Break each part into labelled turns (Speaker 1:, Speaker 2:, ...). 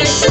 Speaker 1: wish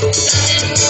Speaker 1: Thank you.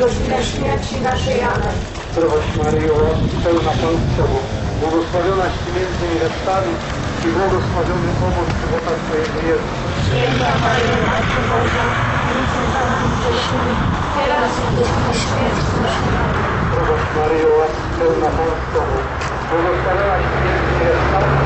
Speaker 1: godzinę śmierci naszej. Amen.
Speaker 2: Zdrowaś Maryjo, pełna łaski błogosławionaś Ty między niewiastami i błogosławiony owoc żywota Twojego Jezus.
Speaker 1: Święta Maryjo, Matko Boża, módl za nami grzesznymi, teraz i w godzinę śmierci naszej. Amen.
Speaker 2: Zdrowaś Maryjo, pełna łaski Tobą, błogosławionaś Ty między niewiastami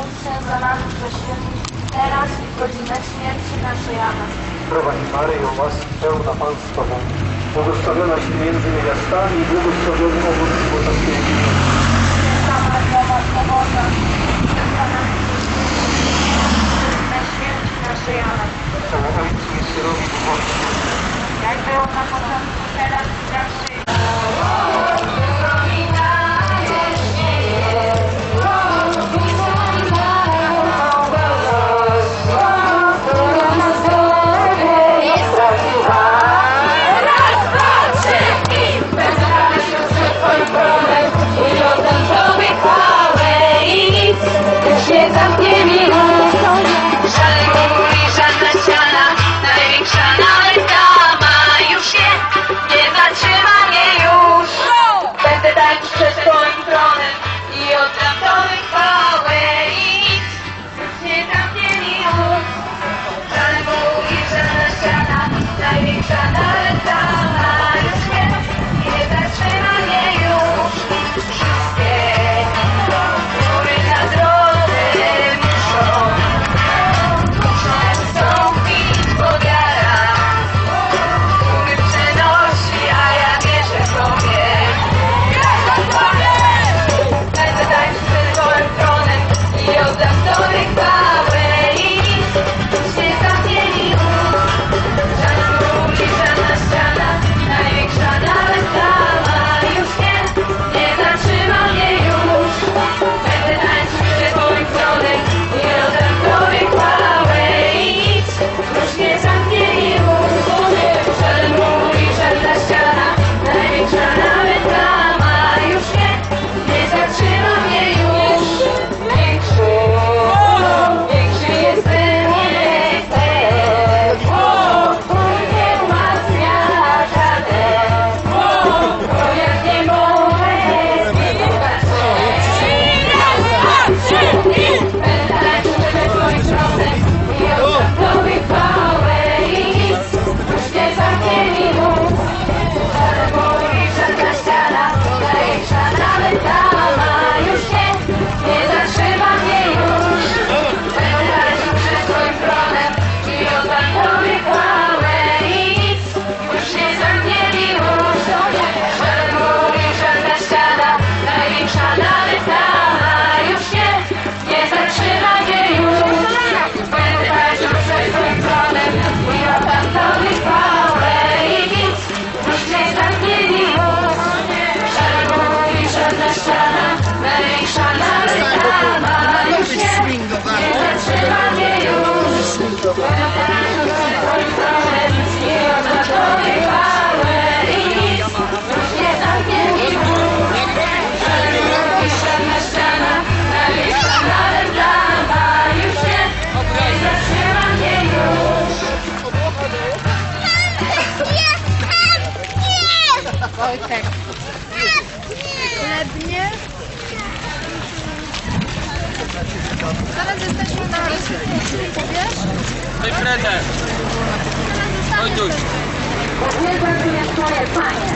Speaker 1: módl za nami grzesznymi, teraz i w godzinę śmierci naszej. Amen.
Speaker 2: Zdrowaś Maryjo, łaski pełna Pan z Tobą, błogosławionaś między niewiastami i błogosławiony owoc żywota Twojego.
Speaker 1: Święta Maria, Matko Boża, naszej. Amen.
Speaker 2: Chwała Ojcu i Synowi i Bogu.
Speaker 1: Jak było na początku, teraz i zawsze.
Speaker 3: tak. Chlebnie. Zaraz jesteśmy na rozwój, powiesz?
Speaker 4: Mój prezent. Oj
Speaker 1: tu. Twoje panie.